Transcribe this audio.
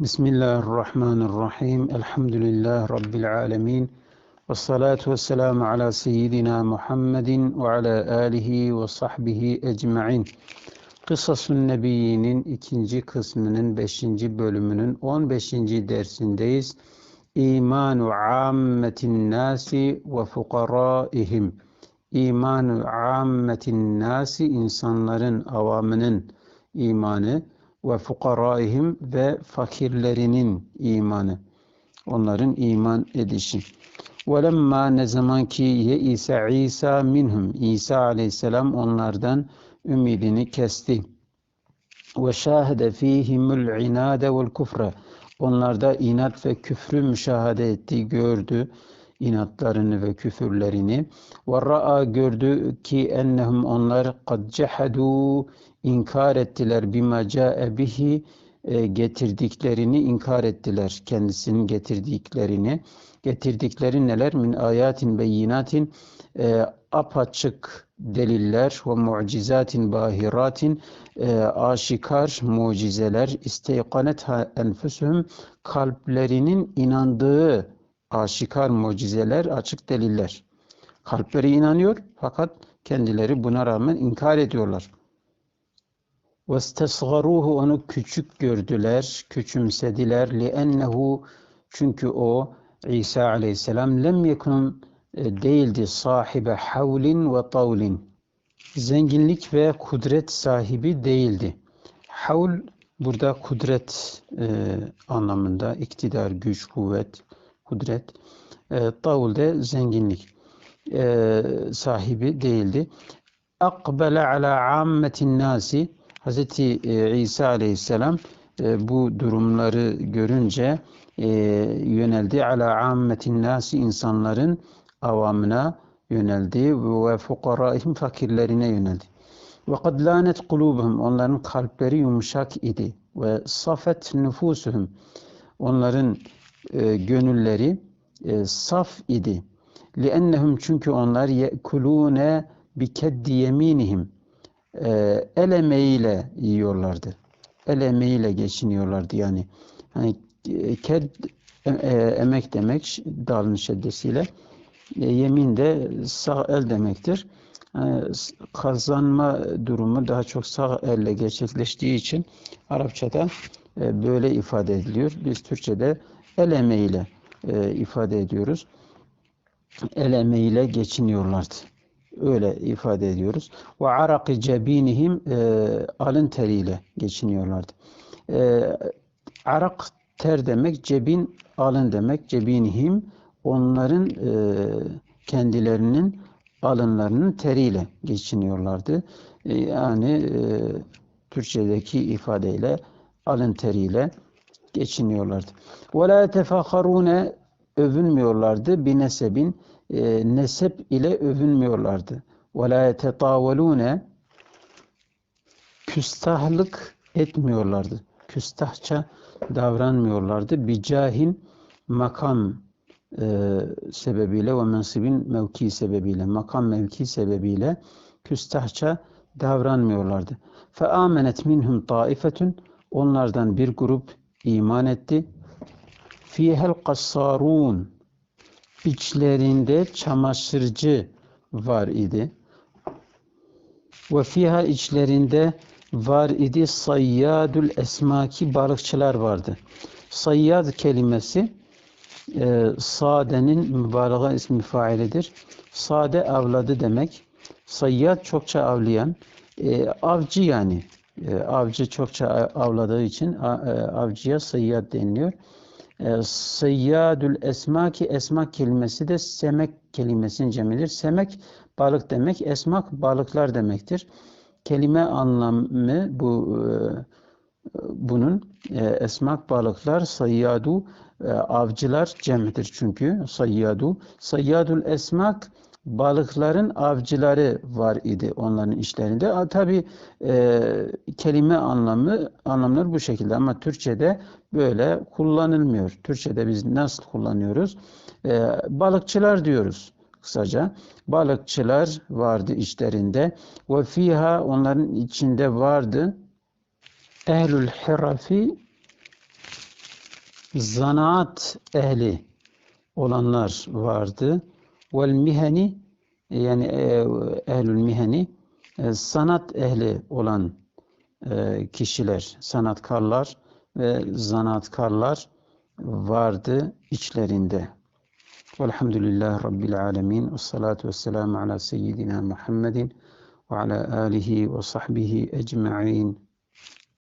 Bismillahirrahmanirrahim. Elhamdülillah Rabbil alemin. Ve salatu ve selamu ala seyyidina Muhammedin ve ala alihi ve sahbihi ecma'in. Kısasun Nebiyyinin ikinci kısmının beşinci bölümünün on beşinci dersindeyiz. İmanu ammetin nasi ve fukaraihim. İmanu ammetin nasi insanların, avamının imanı ve fukaraihim ve fakirlerinin imanı. Onların iman edişi. Velemma ne zaman ki İsa İsa minhum İsa aleyhisselam onlardan ümidini kesti. Ve şahede fihimul inade vel kufre. Onlarda inat ve küfrü müşahede etti, gördü inatlarını ve küfürlerini. Ve ra'a gördü ki ennehum onlar kad cehadu inkar ettiler bima ca'e bihi getirdiklerini inkar ettiler. Kendisinin getirdiklerini. Getirdikleri neler? Min ayatin beyinatin e, apaçık deliller ve mucizatin bahiratin e, aşikar mucizeler isteykanet enfüsühüm kalplerinin inandığı aşikar mucizeler, açık deliller. Kalpleri inanıyor fakat kendileri buna rağmen inkar ediyorlar. وَاسْتَصْغَرُوهُ Onu küçük gördüler, küçümsediler. لِأَنَّهُ Çünkü o İsa aleyhisselam lem yekun e, değildi sahibe havlin ve tavlin. Zenginlik ve kudret sahibi değildi. Havl burada kudret e, anlamında iktidar, güç, kuvvet, kudret. E, tavl de zenginlik e, sahibi değildi. Akbele ala ammetin nasi Hz. E, İsa aleyhisselam e, bu durumları görünce e, yöneldi ala ammetin nasi insanların avamına yöneldi ve fukaraihim fakirlerine yöneldi. Ve kad lanet kulubuhum onların kalpleri yumuşak idi ve safet nüfusuhum onların e, gönülleri e, saf idi. Liennehum çünkü onlar yekulune bi keddi yeminihim e, el emeğiyle yiyorlardı. El emeğiyle geçiniyorlardı yani. Hani ked e, emek demek dalın şeddesiyle. E, yemin de sağ el demektir. Yani kazanma durumu daha çok sağ elle gerçekleştiği için Arapçada e, böyle ifade ediliyor. Biz Türkçe'de el emeğiyle e, ifade ediyoruz. El emeğiyle geçiniyorlardı. Öyle ifade ediyoruz. Ve araki cebinihim e, alın teriyle geçiniyorlardı. E, arak ter demek, cebin alın demek. Cebinihim onların e, kendilerinin alınlarının teriyle geçiniyorlardı. E, yani e, Türkçedeki ifadeyle alın teriyle geçiniyorlardı. Ve la tefakharune övünmüyorlardı bir nesebin e, nesep ile övünmüyorlardı. Ve la yetetawalune küstahlık etmiyorlardı. Küstahça davranmıyorlardı. Bicahin makam e, sebebiyle ve mensibin mevki sebebiyle, makam mevki sebebiyle küstahça davranmıyorlardı. Fe amenet minhum taifetun onlardan bir grup iman etti. Fihel kassarun içlerinde çamaşırcı var idi. Ve fiha içlerinde var idi sayyadül esmaki balıkçılar vardı. Sayyad kelimesi e, sadenin mübalağa ismi failidir. Sade avladı demek. Sayyad çokça avlayan, e, avcı yani. E, avcı çokça avladığı için a, e, avcıya sayyad deniliyor. E, Seyyadül esmaki esmak kelimesi de semek kelimesinin cemidir. Semek balık demek, esmak balıklar demektir. Kelime anlamı bu e, bunun e, esmak balıklar sayyadu avcılar cem'dir çünkü sayyadu sayyadul esmak balıkların avcıları var idi onların işlerinde. Tabi e, kelime anlamı anlamları bu şekilde ama Türkçe'de böyle kullanılmıyor. Türkçe'de biz nasıl kullanıyoruz? E, balıkçılar diyoruz kısaca. Balıkçılar vardı işlerinde ve fiha onların içinde vardı ehlül hirafi zanaat ehli olanlar vardı. Vel miheni yani e, ehlül miheni e, sanat ehli olan e, kişiler, sanatkarlar ve zanaatkarlar vardı içlerinde. Velhamdülillah Rabbil alemin. Ve salatu ve selamu ala seyyidina Muhammedin ve ala alihi ve sahbihi ecma'in.